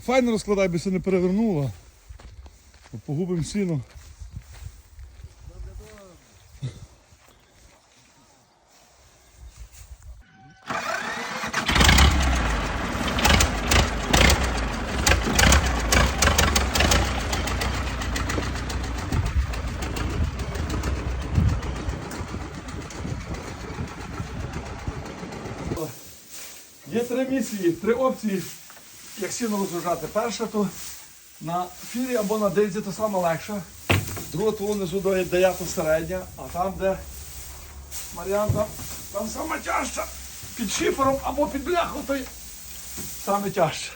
файно розкладай, би все не перевернуло. Погубимо сіно. Є три місії, три опції, як сіно розгружати. Перша то на фірі або на дизі то саме легше. Друга то внизу дає то середня, а там, де Маріанта, там саме тяжче. Під шифером або під бляхом, то саме тяжче.